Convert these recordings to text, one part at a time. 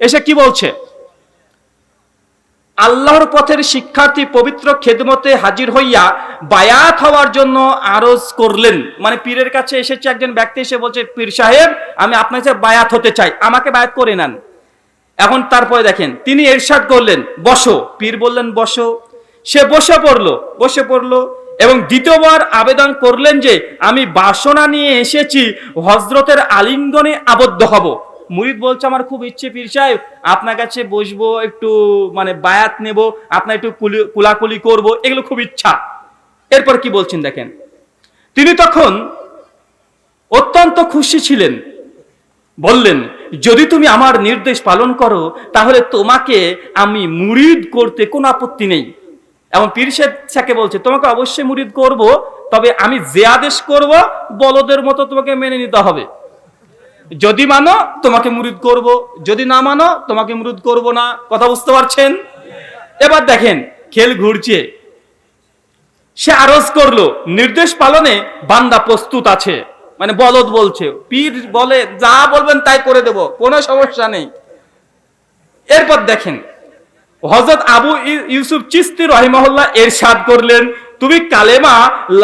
এসে কি বলছে? আল্লাহর পথের শিক্ষার্থী পবিত্র খেদমতে হাজির হইয়া বায়াত হওয়ার জন্য আরজ করলেন। মানে পীরের কাছে এসেছে একজন ব্যক্তি এসে বলছে, পীর সাহেব, আমি আপনার কাছে বায়াত হতে চাই, আমাকে বায়াত করে নেন। এখন তারপরে দেখেন, তিনি এরশাদ করলেন, বসো। পীর বললেন, বসো। সে বসে পড়ল বসে পড়ল এবং দ্বিতীয়বার আবেদন করলেন যে, আমি বাসনা নিয়ে এসেছি হজরতের আলিঙ্গনে আবদ্ধ হব। মুরিদ বলছে, আমার খুব ইচ্ছে পীর সাহেব, আপনার কাছে বসবো, একটু মানে বায়াত নেব, আপনার একটু কুলি- কুলাকুলি করব, এগুলো খুব ইচ্ছা। এরপর কি বলছেন দেখেন, তিনি তখন অত্যন্ত খুশি ছিলেন। বললেন, যদি তুমি আমার নির্দেশ পালন করো, তাহলে তোমাকে আমি মুরিদ করতে কোনো আপত্তি নেই। এবং পীর সাহেবকে বলছে, তোমাকে অবশ্যই মুরিদ করব, তবে আমি যে আদেশ করব, বলদের মতো তোমাকে মেনে নিতে হবে। যদি মানো, তোমাকে মুরিদ করব। যদি না মানো, তোমাকে মুরিদ করব না। কথা বুঝতে পারছেন? এবার দেখেন, খেল ঘুরছে। সে আরজ করল, নির্দেশ পালনে বান্দা প্রস্তুত আছে। মানে বলদ বলছে, পীর বলে, যা বলবেন তাই করে দেব, কোনো সমস্যা নেই। এরপর দেখেন হজরত আবু ইউসুফ চিস্তি রহিমহল্লা এরশাদ করলেন, তুমি কালেমা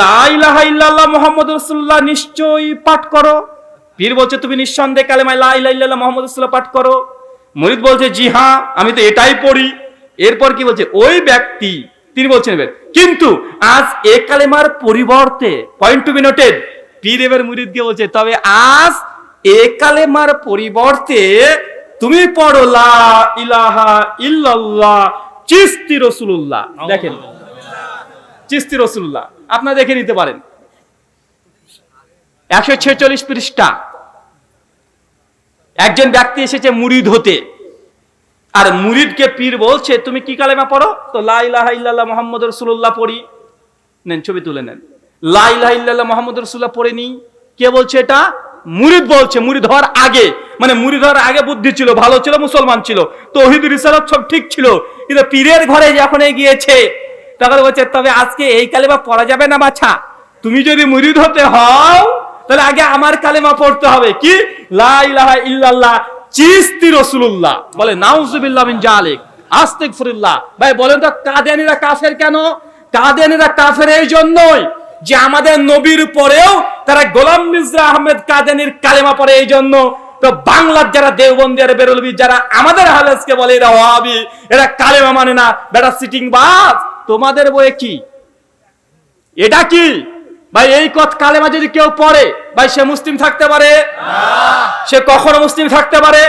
লা ইলাহা ইল্লাল্লাহ মুহাম্মদ রাসূলুল্লাহ নিশ্চয়ই পাঠ করো। পীর বলছে তুমি নিঃসন্দেহে কালেমা লা ইলাহা মুহাম্মদ পাঠ করো। মুরিদ বলছে জি হ্যাঁ আমি তো এটাই পড়ি। এরপর কি বলছে ওই ব্যক্তি তিনি বলছেন কিন্তু আজ এ কালেমার পরিবর্তে পয়েন্ট টু বি নোটেড পীর এবার মুরিদকে বলছে তবে আজ এ কালেমার পরিবর্তে তুমি পড়ো লা ইলাহা ইল্লাল্লাহ চিস্তি রসুল্লাহ দেখেন চিস্তি রসুল্লাহ আপনারা দেখে নিতে পারেন। একশো ছেচল্লিশ পৃষ্ঠা। একজন ব্যক্তি এসেছে মুরিদ হতে। আর মুরিদকে পীর বলছে, তুমি কি কালেমা পড়ো? তো লা ইলাহা ইল্লাল্লাহ মোহাম্মদ রসুল্লাহ পড়ি। নেন, ছবি তুলে নেন। লা ইলাহা ইল্লাল্লাহ মোহাম্মদ রসুল্লাহ পড়ে নি। কে বলছে এটা? মুরিদ বলছে, মুরিদ হওয়ার আগে। মানে মুরিদ হওয়ার আগে বুদ্ধি ছিল, ভালো ছিল, মুসলমান ছিল। তৌহিদ, রিসালত সব ঠিক ছিল। কিন্তু পীরের ঘরে যখন গিয়েছে, তখন বলছে, তবে আজকে এই কালেমা পড়া যাবে না, বাছা। তুমি যদি মুরিদ হতে হও তাহলে আগে আমার কালেমা পড়তে হবে। কি? লা ইলাহা ইল্লাল্লাহ, চিস্তি রসুল্লাহ বলে, নাউজুবিল্লাহ মিন জালিক। আস্তিগফিরুল্লাহ। ভাই, বলেন তো, কাদিয়ানীরা কাফের কেন? কাদিয়ানীরা কাফের এই জন্যই যে আমাদের নবীর পরেও তারা গোলাম মির্জা আহমেদ কাদিয়ানির কালেমা পড়ে এই জন্য। তো বাংলার যারা দেওবন্দি আর বেরলবি যারা আমাদের হালেসকে বলে, এরা ওয়াহাবি, এরা কালেমা মানে না। বেটা সিটিং বাস, তোমাদের বইয়ে কি? এটা কি? ভাই এই কথ কালেমা যদি কেউ পড়ে ভাই সে মুসলিম থাকতে পারে? সে কখনো মুসলিম থাকতে পারে?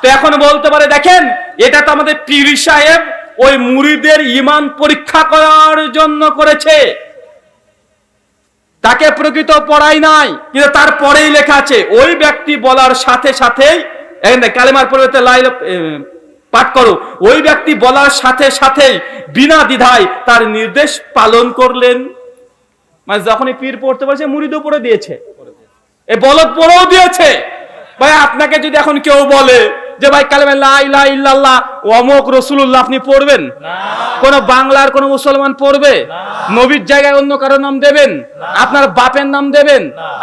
তো এখন বলতে পারে দেখেন এটা তো আমাদের পীর সাহেব ওই মুড়িদের ইমান পরীক্ষা করার জন্য করেছে। তাকে প্রকৃত পড়াই নাই কিন্তু তারপরেই লেখা আছে ওই ব্যক্তি বলার সাথে সাথেই কালেমার পরিবর্তে লাইল পাঠ করো ওই ব্যক্তি বলার সাথে সাথেই বিনা দ্বিধায় তার নির্দেশ পালন করলেন। মানে যখনই পীর পড়তে পারছে মুড়িদও পড়ে দিয়েছে। এ বলদ পড়েও দিয়েছে। ভাই আপনাকে যদি এখন কেউ বলে যে ভাই কালেমা লা ইলাহা ইল্লাল্লাহ অমুক রসুল্লাহ আপনি পড়বেন? কোন বাংলার কোন মুসলমান পড়বে? নবীর জায়গায় অন্য কারও নাম দেবেন? আপনার বাপের নাম দেবেন?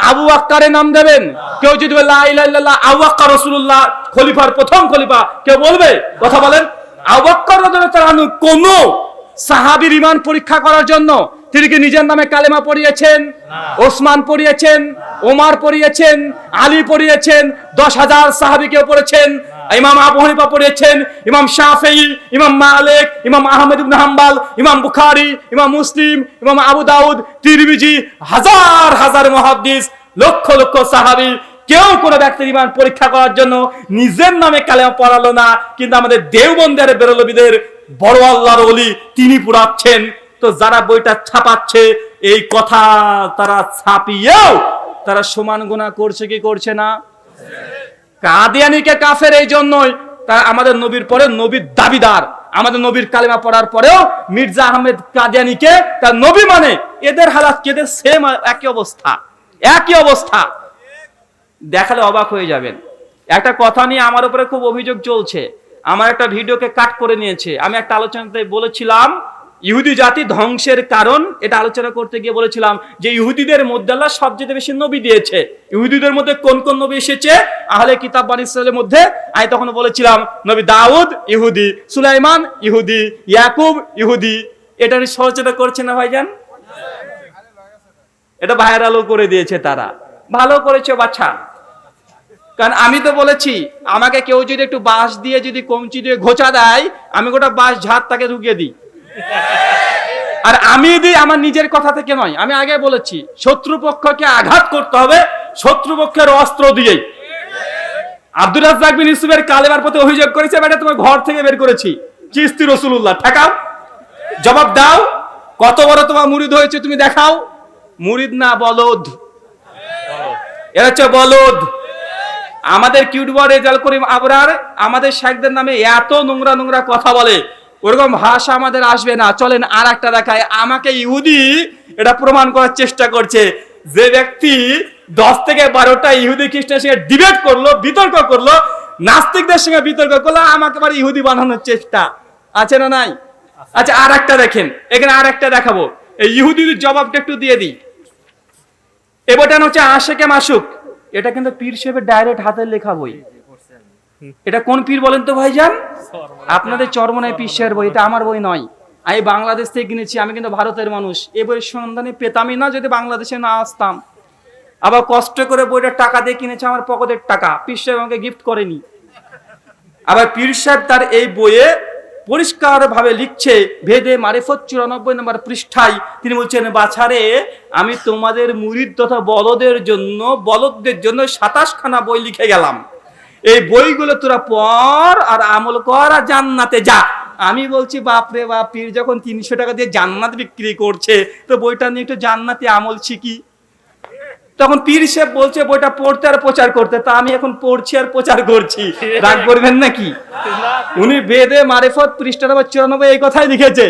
আবু আক্কারের নাম দেবেন? কেউ যদি বলে লা ইলাহা ইল্লাল্লাহ আবু আক্কার রসুল্লাহ খলিফার প্রথম খলিফা কেউ বলবে? কথা বলেন। আবু আনহু কোন সাহাবীর ইমান পরীক্ষা করার জন্য তিনি কি নিজের নামে কালেমা পড়িয়েছেন? ওসমান পড়িয়েছেন? ওমার পড়িয়েছেন? আলী পড়িয়েছেন? দশ হাজার সাহাবিকেও পড়েছেন? ইমাম আবু হানিফা পড়িয়েছেন? ইমাম শাফেই ইমাম মালিক ইমাম আহমেদ ইবনে হাম্বাল ইমাম বুখারী ইমাম মুসলিম ইমাম আবু দাউদ তিরমিজি হাজার হাজার মুহাদ্দিস লক্ষ লক্ষ সাহাবী। কেউ কোনো ব্যক্তির ইমান পরীক্ষা করার জন্য নিজের নামে কালেমা পড়ালো না কিন্তু আমাদের দেওবন্দের বেরলবিদের বড় আল্লাহর অলি তিনি পুরাচ্ছেন তো যারা বইটা ছাপাচ্ছে, এই কথা তারা ছাপিয়েও তারা সমান গুণা করছে কি করছে না? কাদিয়ানিকে কাফের এই জন্যই তারা আমাদের নবীর পরে নবীর দাবিদার। আমাদের নবীর কালেমা পড়ার পরেও মির্জা আহমেদ কাদিয়ানিকে তার নবী মানে। এদের হালাত কেদের সেম একই অবস্থা। একই অবস্থা। দেখালে অবাক হয়ে যাবেন। একটা কথা নিয়ে আমার উপরে খুব অভিযোগ চলছে। আমার একটা ভিডিওকে কাট করে নিয়েছে। আমি একটা আলোচনাতে বলেছিলাম, ইহুদি জাতি ধ্বংসের কারণ, এটা আলোচনা করতে গিয়ে বলেছিলাম যে ইহুদিদের মধ্যে আল্লাহ সবচেয়ে বেশি নবী দিয়েছে। ইহুদিদের মধ্যে কোন কোন নবী এসেছে? আহলে কিতাব বানি মধ্যে। আমি তখন বলেছিলাম, নবী দাউদ ইহুদি, সুলাইমান ইহুদি, ইয়াকুব ইহুদি। এটা সচেতন করছে না ভাইজান? এটা ভাইরালও করে দিয়েছে তারা। ভালো করেছে বাচ্চা। কারণ আমি তো বলেছি, আমাকে কেউ যদি একটু বাঁশ দিয়ে যদি কমচি দিয়ে ঘোচা দেয়, আমি গোটা বাঁশ ঝাড় তাকে ঢুকিয়ে দিই। আর আমি দিই আমার নিজের কথা থেকে নয়, আমি আগে বলেছি, শত্রুপক্ষকে আঘাত করতে হবে, শত্রুপক্ষের অস্ত্র দিয়েই। আব্দুল রাজ্জাক বিন ইউসুফের কালেমার প্রতি অভিযোগ করেছে, বেটা, তোমার ঘর থেকে বের করেছি। চিস্তি রসুল্লাহ ঠেকাও জবাব দাও, কত বড় তোমার মুরিদ হয়েছে তুমি দেখাও। মুরিদ না, বলদ। এরা হচ্ছে বলদ। আমাদের কিউটবর রেজাল করিম আবরার আমাদের শেখদের নামে এত নোংরা নোংরা কথা বলে, ওরকম ভাষা আমাদের আসবে না। চলেন আর একটা দেখায় আমাকে ইহুদি এটা প্রমাণ করার চেষ্টা করছে। যে ব্যক্তি দশ থেকে বারোটা ইহুদি খ্রিস্টানের সঙ্গে ডিবেট করল, বিতর্ক করল, নাস্তিকদের সঙ্গে বিতর্ক করল, আমাকে আবার ইহুদি বানানোর চেষ্টা। আছে না নাই? আচ্ছা আর একটা দেখেন। এখানে আর একটা দেখাবো। এই ইহুদির জবাবটা একটু দিয়ে দিই। এ বইটা হচ্ছে আশেকে মাসুক এটা কিন্তু পীর সাহেবের ডাইরেক্ট হাতের লেখা বই। এটা কোন পীর বলেন তো ভাইজান? আপনাদের চরমনায় পীর সাহেবের বই, এটা আমার বই নয়। আমি বাংলাদেশ থেকে কিনেছি, আমি কিন্তু ভারতের মানুষ। এ বইয়ের সন্ধানে পেতামই না যদি বাংলাদেশে না আসতাম। আবার কষ্ট করে বইটা টাকা দিয়ে কিনেছে, আমার পকেটের টাকা। পীর সাহেব আমাকে গিফট করেনি। আবার পীর সাহেব তার এই বইয়ে পরিষ্কার ভাবে লিখছে, ভেদে মারেফত চুরানব্বই নম্বর পৃষ্ঠায় তিনি বলছেন, বাছারে, আমি তোমাদের মুরিদ তথা বলদের জন্য, বলদদের জন্য সাতাশখানা বই লিখে গেলাম। এই বইগুলো তোরা পড় আর আমল কর আর জান্নাতে যা। আমি বলছি, বাপরে বাপ, পীর যখন তিনশো টাকা দিয়ে জান্নাত বিক্রি করছে, তো বইটা নিয়ে একটু জান্নাতে আমল শিখি। তখন পীর সাহেব বলছে বইটা পড়তে আর প্রচার করতে। তা আমি এখন পড়ছি আর প্রচার করছি। রাগ করবেন নাকি? উনি বেদে মারেফত পৃষ্ঠা নম্বর চুরানব্বই এই কথাই লিখেছে।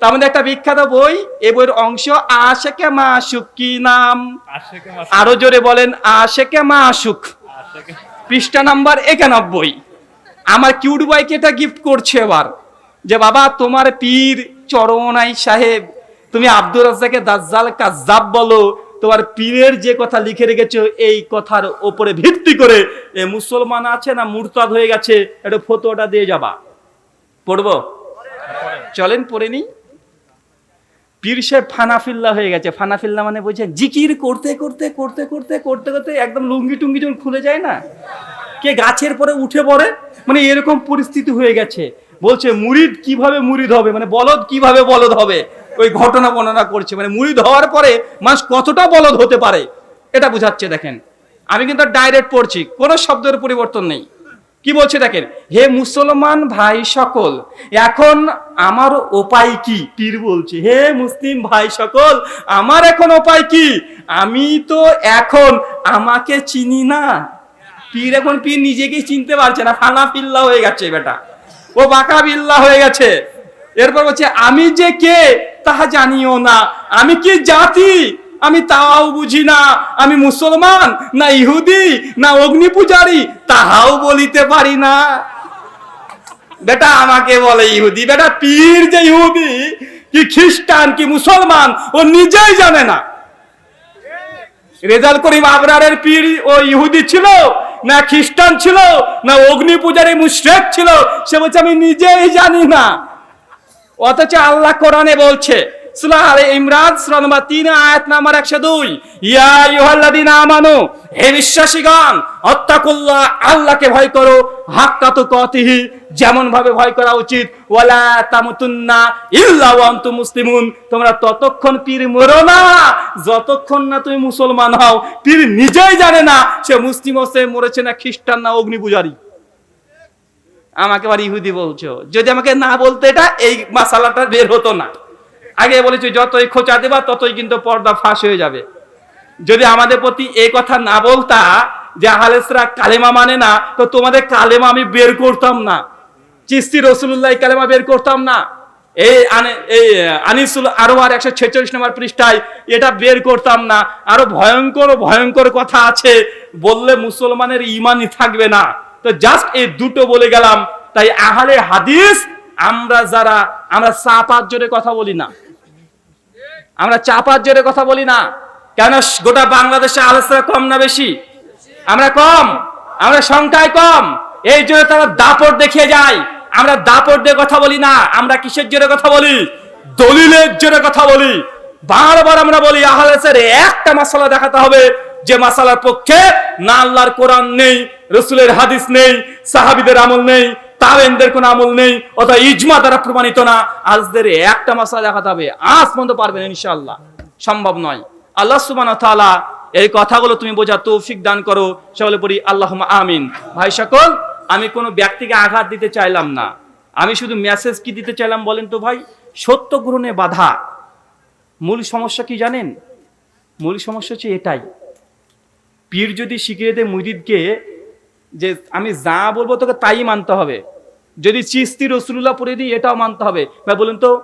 তার মধ্যে একটা বিখ্যাত বই বইয়ের অংশ আশেকে মাসুক কি নাম? আরও জোরে বলেন আশেকে মাসুক। পৃষ্ঠা নাম্বার একানব্বই। আমার কিউট বয়কে এটা গিফট করছে এবার। যে বাবা তোমার পীর চরমনাই সাহেব তুমি আব্দুর রাজ্জাকে দাজ্জাল কাজ্জাব বলো তোমার পীরের যে কথা লিখে রেখেছো, এই কথার ওপরে ভিত্তি করে এ মুসলমান আছে না মুরতাদ হয়ে গেছে, একটু ফটোটা দিয়ে যাবা। পড়ব? চলেন, পড়ে নি পীর সাহেব ফানাফিল্লা হয়ে গেছে। ফানাফিল্লা মানে বলছেন জিকির করতে করতে করতে করতে করতে করতে একদম লুঙ্গি টুঙ্গি যখন খুলে যায় না, কে গাছের পরে উঠে পড়ে মানে এরকম পরিস্থিতি হয়ে গেছে। বলছে, মুরিদ কীভাবে মুরিদ হবে? মানে বলদ কীভাবে বলদ হবে? ওই ঘটনা বর্ণনা করছে। মানে মুরিদ হওয়ার পরে মানুষ কতটা বলদ হতে পারে, এটা বুঝাচ্ছে দেখেন। আমি কিন্তু ডাইরেক্ট পড়ছি, কোনো শব্দের পরিবর্তন নেই। কি বলছে দেখেন? হে মুসলমান ভাই সকল, এখন আমার উপায় কি? পীর বলছে, হে মুসলিম ভাই সকল, আমার এখন উপায় কি? আমি তো এখন আমাকে চিনি না। পীর এখন পীর নিজেকেই চিনতে পারছে না, ফানা পিল্লা হয়ে গেছে বেটা। ও বাঁকা বিল্লা হয়ে গেছে। এরপর বলছে, আমি যে কে তাহা জানিও না। আমি কি জাতি? আমি তাও বুঝি না। আমি মুসলমান না ইহুদি না অগ্নি পূজারি তাহাও বলিতে পারি না। বেটা, আমাকে বলে ইহুদি। বেটা, পীর যে ইহুদি, কি খ্রিস্টান, কি মুসলমান, ও নিজেই জানে না। রেজাল করিম আবরারের পীর ও ইহুদি ছিল, না খ্রিস্টান ছিল, না অগ্নি পূজারী মুশরেক ছিল। সে বলছে, আমি নিজেই জানি না। অথচ আল্লাহ কোরআনে বলছে, সূরা আলে ইমরান, সূরা নম্বর 3 আয়াত নাম্বার 102 আইয়ুহাল্লাযীনা আমানু, হে বিশ্বাসীগণ আত্তাকুল্লাহ আল্লাহকে ভয় করো, হাক্কা তুকাতিহি যেমন ভাবে ভয় করা উচিত, ওয়ালা মুসলিমুন। তোমরা ততক্ষণ পীর মরো না, যতক্ষণ না তুমি মুসলমান হও। পীর নিজেই জানে না, সে মুসলিম হচ্ছে মরেছে না খ্রিস্টান না অগ্নি পূজারী আমাকে আবার ইহুদি বলছো। যদি আমাকে না বলতে এটা, এই মাসালাটা বের হতো না। আগে বলেছি, যতই খোঁচা দেবা, ততই কিন্তু পর্দা ফাঁস হয়ে যাবে। যদি আমাদের প্রতি এই কথা না বলতা, যে আহলেসরা কালেমা মানে না, তো তোমাদের কালেমা আমি বের করতাম না। চিস্তি রসুল্লাহ কালেমা বের করতাম না। এই এই, আনিসুল আরোয়ার একশো ছেচল্লিশ নম্বর পৃষ্ঠায় এটা বের করতাম না। আরও ভয়ঙ্কর ভয়ঙ্কর কথা আছে। বললে মুসলমানের ইমানই থাকবে না। তো জাস্ট এই দুটো বলে গেলাম। তাই আহলে হাদিস, আমরা যারা, আমরা চাপার জোরে কথা বলি না। আমরা চাপার জোরে কথা বলি না। কেন গোটা বাংলাদেশে আলোচনা কম না বেশি? আমরা কম। আমরা সংখ্যায় কম। এই জন্য তারা দাপট দেখিয়ে যায়। আমরা দাপট দিয়ে কথা বলি না। আমরা কিসের জোরে কথা বলি? দলিলের জোরে কথা বলি। বারবার আমরা বলি আহলেসের একটা মাসালা দেখাতে হবে। যে মাসালার পক্ষে না আল্লাহর কোরআন নেই, রসুলের হাদিস নেই, সাহাবিদের আমল নেই তাবেনদের কোনো আমল নেই অথবা ইজমা দ্বারা প্রমাণিত না। আজদের একটা মাসালা দেখাতে হবে, আজ পর্যন্ত পারবেন ইনশাআল্লাহ। সম্ভব নয়। আল্লাহ সুবহানাহু ওয়া এই কথাগুলো তুমি বোঝা তৌফিক দান করো সকলে পড়ি আল্লাহ আমিন। ভাই সকল, আমি কোনো ব্যক্তিকে আঘাত দিতে চাইলাম না। আমি শুধু মেসেজ কি দিতে চাইলাম বলেন তো ভাই? সত্য গ্রহণে বাধা। মূল সমস্যা কি জানেন? মূল সমস্যা হচ্ছে এটাই। পীর যদি শিখিয়ে দেয় মুরিদকে যে আমি যা বলব তোকে তাই মানতে হবে। যদি চিস্তি রসুল্লাহ পড়ে দিই, এটাও মানতে হবে। ভাই, বলুন তো,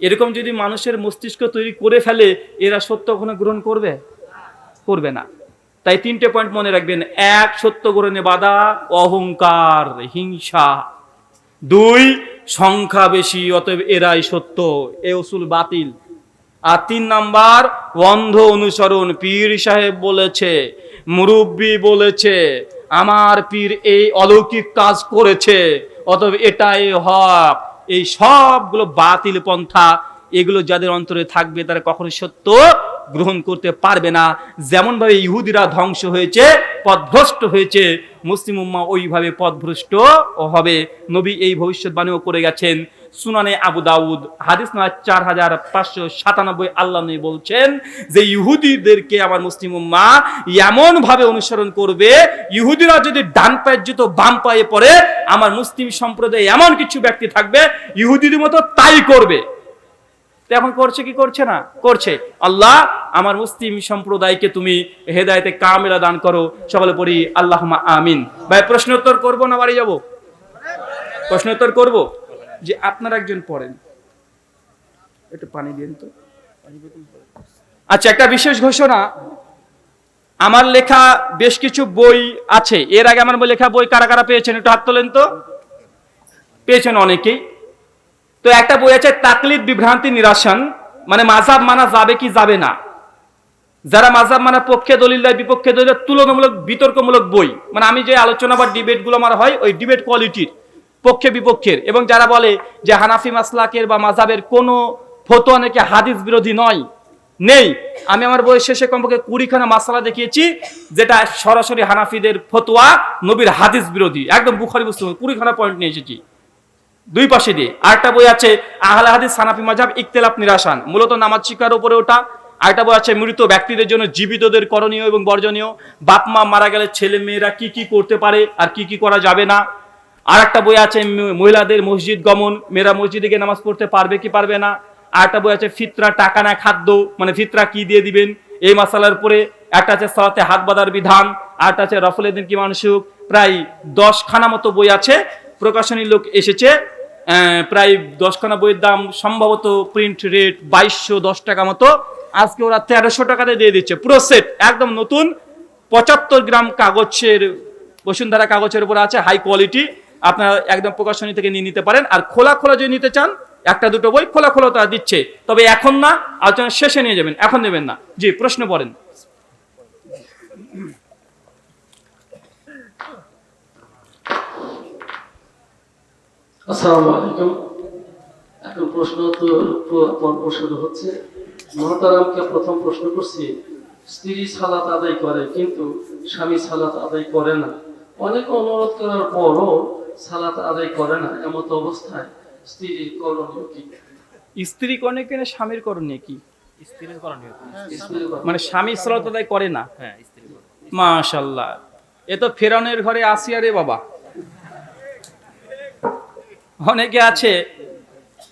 এরকম যদি মানুষের মস্তিষ্ক তৈরি করে ফেলে, এরা সত্য কখনো গ্রহণ করবে? করবে না। তাই তিনটে পয়েন্ট মনে রাখবেন। এক, সত্য গ্রহণে বাধা, অহংকার, হিংসা। দুই, সংখ্যা বেশি, অতএব এরাই সত্য, এ উসুল বাতিল। আর তিন নাম্বার, অন্ধ অনুসরণ। পীর সাহেব বলেছে মুরব্বী বলেছে, আমার পীর এই অলৌকিক কাজ করেছে, অতএব এটাই হক। এই সবগুলো বাতিল পন্থা, এগুলো যাদের অন্তরে থাকবে তারা কখনো সত্য গ্রহণ করতে পারবে না। যেমন ভাবে ইহুদিরা ধ্বংস হয়েছে পথভ্রষ্ট হয়েছে। মুসলিম উম্মা ওইভাবে পথভ্রষ্ট হবে। নবী এই ভবিষ্যৎবাণীও করে গেছেন। সুনানে আবু দাউদ, হাদিস না চার হাজার পাঁচশো সাতানব্বই আল্লাহ নবী বলছেন যে, ইহুদিদেরকে আমার মুসলিম উম্মা এমন ভাবে অনুসরণ করবে, ইহুদিরা যদি ডান পায়ের জুতো বাম পায়ে পড়ে আমার মুসলিম সম্প্রদায়ে এমন কিছু ব্যক্তি থাকবে, ইহুদিদের মতো তাই করবে। এখন করছে কি করছে না? করছে। আল্লাহ, আমার মুসলিম সম্প্রদায়কে তুমি হেদায়তে কামেলা দান করো। সকলে পড়ি আল্লাহ আমিন। ভাই, প্রশ্ন উত্তর করব না বাড়ি যাব? প্রশ্ন উত্তর করব? যে আপনার একজন পড়েন। একটু পানি দিন তো। আচ্ছা একটা বিশেষ ঘোষণা। আমার লেখা বেশ কিছু বই আছে। এর আগে আমার লেখা বই কারা কারা পেয়েছেন? একটু হাত তোলেন তো। পেয়েছেন অনেকেই। তো একটা বই আছে, তাকলিদ বিভ্রান্তি নিরাসন মানে মাঝাব মানা যাবে কি যাবে না। যারা মাঝাব মানা পক্ষে দলিল দেয়, বিপক্ষে দলিল তুলনামূলক বিতর্কমূলক বই। মানে আমি যে আলোচনা বা ডিবেটগুলো আমার হয়, ওই ডিবেট কোয়ালিটির পক্ষে বিপক্ষের। এবং যারা বলে যে হানাফি মাসলাকের বা মাঝাবের কোনো ফতোয়া নাকি হাদিস বিরোধী নয়, নেই। আমি আমার বইয়ের শেষে কমপক্ষে কুড়িখানা মাসালা দেখিয়েছি, যেটা সরাসরি হানাফিদের ফতোয়া নবীর হাদিস বিরোধী। একদম বুখারি বুঝতে কুড়িখানা পয়েন্ট নিয়ে এসেছি। দুই পাশে দিয়ে। আরেকটা বই আছে, আহলে হাদিস সানাফি মাঝাব ইকতেলাফ নিরাসান। মূলত নামাজ শিক্ষার উপরে ওটা। আরেকটা বই আছে, মৃত ব্যক্তিদের জন্য জীবিতদের করণীয় এবং বর্জনীয়। বাপ, মা মারা গেলে ছেলে মেয়েরা কি কি করতে পারে আর কি কি করা যাবে না? আর একটা বই আছে মহিলাদের মসজিদ গমন। মেয়েরা মসজিদে গিয়ে নামাজ পড়তে পারবে কি পারবে না? আর একটা বই আছে, ফিতরা টাকা না খাদ্য। মানে ফিতরা কি দিয়ে দিবেন? এই মশালার উপরে। একটা আছে, সালাতে হাত বাঁধার বিধান। আর একটা আছে রফলেদিন কি মানসুক প্রায় দশখানা মতো বই আছে। প্রকাশনী লোক এসেছে প্রায় দশখানা বইয়ের দাম, সম্ভবত প্রিন্ট রেট বাইশশো দশ টাকা মতো। আজকে ওরা তেরোশো টাকাতে দিয়ে দিচ্ছে, পুরো সেট একদম নতুন। পঁচাত্তর গ্রাম কাগজের, বসুন্ধরা কাগজের উপর আছে হাই কোয়ালিটি আপনারা একদম প্রকাশনী থেকে নিয়ে নিতে পারেন। আর খোলা খোলা যদি নিতে চান, একটা দুটো বই খোলা খোলা তারা দিচ্ছে। তবে এখন না, আলোচনা শেষে নিয়ে যাবেন, এখন নেবেন না। জি, প্রশ্ন পড়েন। আসসালামু আলাইকুম। এখন প্রশ্ন তো প- পর্ব শুরু হচ্ছে। মহতারামকে প্রথম প্রশ্ন করছি স্ত্রী সালাত আদায় করে কিন্তু স্বামী সালাত আদায় করে না। অনেক অনুরোধ করার পরও সালাত আদায় করে না এমত অবস্থায় স্ত্রীর করণীয় কি? স্ত্রী করণীয় কিনা স্বামীর করণীয় কি? স্ত্রীর করণীয় কি? স্ত্রীর করণীয়। মানে স্বামী সালাত আদায় করে না? হ্যাঁ মাশাল্লাহ। এ তো ফেরানের ঘরে আসিয়া রে বাবা। অনেকে আছে,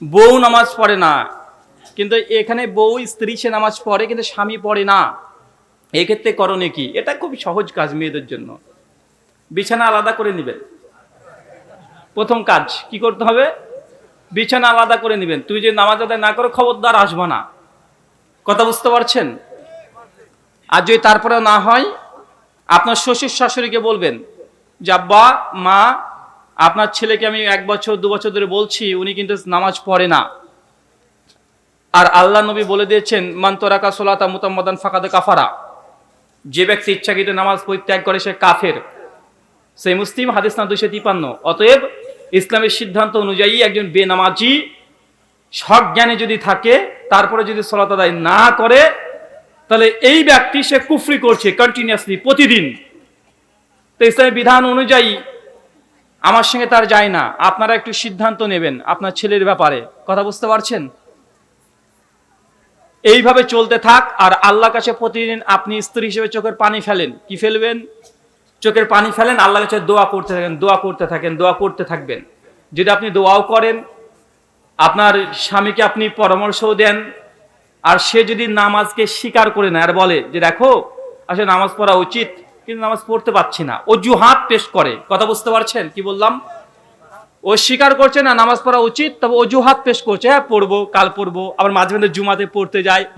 বউ নামাজ পড়ে না, কিন্তু এখানে বউ স্ত্রী সে নামাজ পড়ে, কিন্তু স্বামী পড়ে না। এক্ষেত্রে করণে কি? এটা খুব সহজ কাজ মেয়েদের জন্য। বিছানা আলাদা করে নেবেন। প্রথম কাজ, কি করতে হবে? বিছানা আলাদা করে নেবেন। তুই যে নামাজ আদায় না করো, খবরদার আসবা না। কথা বুঝতে পারছেন? আর যদি তারপরে না হয়, আপনার শ্বশুর শাশুড়িকে বলবেন যে আব্বা মা আপনার ছেলেকে আমি এক বছর, দু বছর ধরে বলছি, উনি কিন্তু নামাজ পড়ে না। আর আল্লাহ নবী বলে দিয়েছেন মান্তরাকা সোলাতা মুতাম্মাদান ফাকাদে কাফারা। যে ব্যক্তি ইচ্ছাকৃত নামাজ পরিত্যাগ করে, সে কাফের। সেই মুসলিম, হাদিস না দুশো তিপান্ন। অতএব, ইসলামের সিদ্ধান্ত অনুযায়ী একজন বেনামাজি সজ্ঞানে যদি থাকে, তারপরে যদি সলাত আদায় না করে, তাহলে এই ব্যক্তি সে কুফরি করছে কন্টিনিউয়াসলি প্রতিদিন। তো ইসলামের বিধান অনুযায়ী আমার সঙ্গে তার যায় না। আপনারা একটু সিদ্ধান্ত নেবেন আপনার ছেলের ব্যাপারে। কথা বুঝতে পারছেন? এইভাবে চলতে থাক আর আল্লাহ কাছে প্রতিদিন আপনি স্ত্রী হিসেবে চোখের পানি ফেলেন। কি ফেলবেন? চোখের পানি ফেলেন আল্লাহ কাছে দোয়া করতে থাকেন, দোয়া করতে থাকেন, দোয়া করতে থাকবেন। যদি আপনি দোয়াও করেন, আপনার স্বামীকে আপনি পরামর্শও দেন, আর সে যদি নামাজকে স্বীকার করে নেয় আর বলে যে, দেখো, আসলে নামাজ পড়া উচিত। কিন্তু নামাজ পড়তে পারছি না। অজুহাত পেশ করে। কথা বুঝতে পারছেন? কি বললাম? ও স্বীকার করছে না, নামাজ পড়া উচিত, তবে অজুহাত পেশ করছে। হ্যাঁ পড়ব, কাল পড়ব, আবার মাঝে মাঝে জুমাতে পড়তে যায়